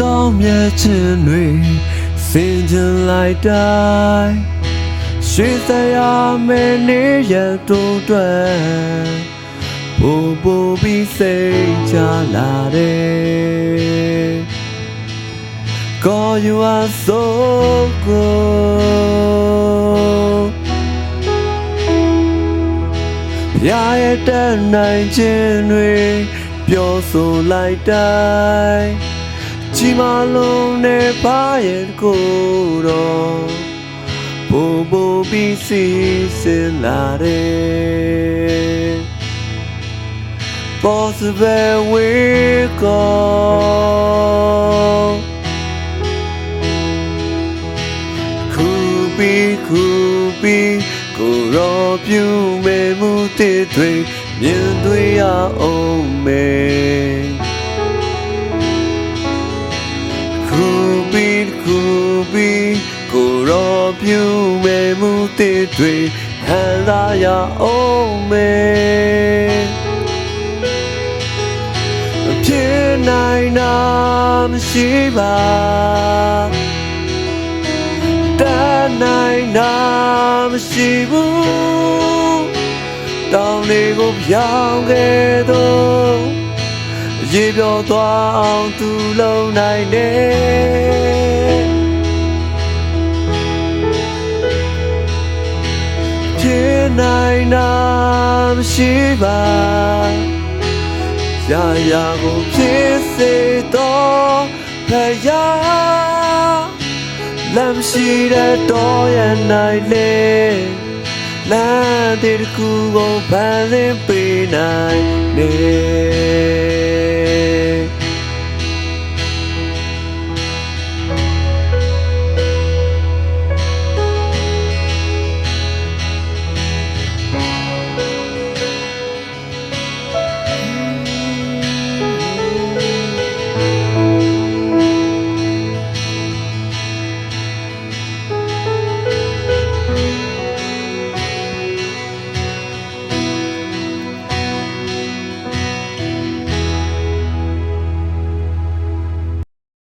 ကောင်းမြတ်ခြင်းတွေစင်ကြင်လိုက်တိုင်းရွှေစရာမဲနေရတုံးတွယ်ဘူဘူပြီးစိတ်ချလာတယ် God you are so good ရရဲ့တဲ့နိုင်ခြင်းတွေပြောဆိုလိုက်တိုင်း ကြီးမလုံးနဲ့ပါရဲ့ကိုယ်တော်ဘူဘူပြီးစီစဉ်လာတယ် Possible we go ခုပီခုပီကိုရောပြုမေမှုတည်တွေမြင်တွေ့ရအောင်မေ ပီကိုရောပြုမေမှုတည်တွေခံစားရအောင်မေမဖြစ်နိုင်တာမရှိပါတတ်နိုင်တာမရှိဘူးတောင်းလေးကိုပြောင်းခဲ့တော့ရေပြောသွားအောင်သူလုံးနိုင်တယ် နိုင်တာမရှိပါရာရာကိုဖြစ်စေတော့ဖယားလမ်းရှိတဲ့တော်ရဲ့နိုင်လေလမ်းတဲ့တစ်ခုကိုဖန်ဆင်းပေးနိုင်နေ